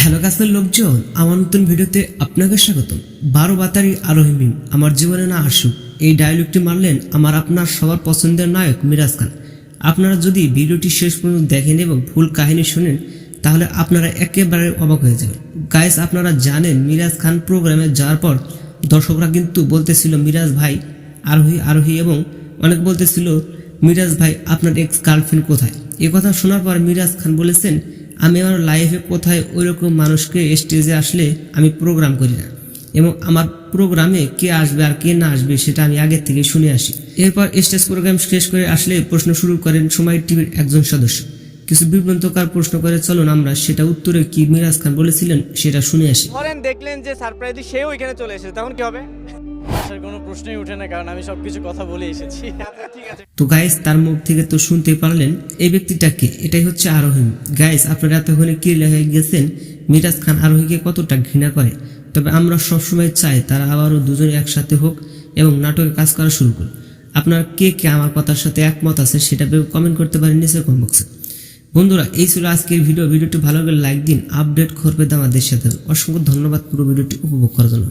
Hello কাছের লোকজন, আমার নতুন ভিডিওতে আপনাকে স্বাগত বারো বাতারি আরোহী আমার জীবনে না আসুক এই ডায়লগটি মারলেন আমার আপনার সবার পছন্দের নায়ক মিরাজ খান। আপনারা যদি ভিডিওটি শেষ পর্যন্ত দেখেন এবং ভুল কাহিনী শুনেন, তাহলে আপনারা একেবারে অবাক হয়ে যাবেন। গাইস আপনারা জানেন মিরাজ খান প্রোগ্রামে যাওয়ার পর দর্শকরা কিন্তু বলতেছিল, মিরাজ ভাই, আরোহী আরোহী, এবং অনেক বলতেছিল, মিরাজ ভাই, আপনার এক্স গার্লফ্রেন্ড কোথায়? কথা শোনার পর মিরাজ খান বলেছেন, আমি আমার লাইফে কোথায় ওইরকম মানুষকে স্টেজে আসলে আমি প্রোগ্রাম করি না। এবং আমার প্রোগ্রামে কে আসবে আর কে না আসবে সেটা আমি আগের থেকে শুনে আসি। এরপর স্টেজ প্রোগ্রাম শেষ করে আসলে প্রশ্ন শুরু করেন সময় টিভির একজন সদস্য। কিছু বিভ্রান্তকার প্রশ্ন করে, চলুন আমরা সেটা উত্তরে কি? মিরাজ খান বলেছিলেন, সেটা শুনে আসি। ধরেন দেখলেন যে সারপ্রাইজলি সেও এখানে চলে এসেছে, তখন কি হবে? আসার কোনো প্রশ্নই না, কারণ আমি কথা বলে এসেছি। তো গাইস তার মুখ থেকে তো শুনতে পারলেন, এই এটাই হচ্ছে আরোহী। গাইস আপনারা হয়ে গেছেন? মিরাজ খান আরোহীকে কতটা ঘৃণা করে? তবে আমরা সবসময় চাই তারা আবারও দুজনে একসাথে হোক এবং নাটকে কাজ করা শুরু করুন আপনারা কে কে আমার কথার সাথে একমত আছে সেটা কমেন্ট করতে পারেন নিচে কমেন্ট বক্সে বন্ধুরা, এই ছিল আজকের ভিডিও ভিডিওটি ভালো লাগলে লাইক দিন আপডেট করবে আমাদের সাথে। অসংখ্য ধন্যবাদ পুরো ভিডিওটি উপভোগ করার জন্য।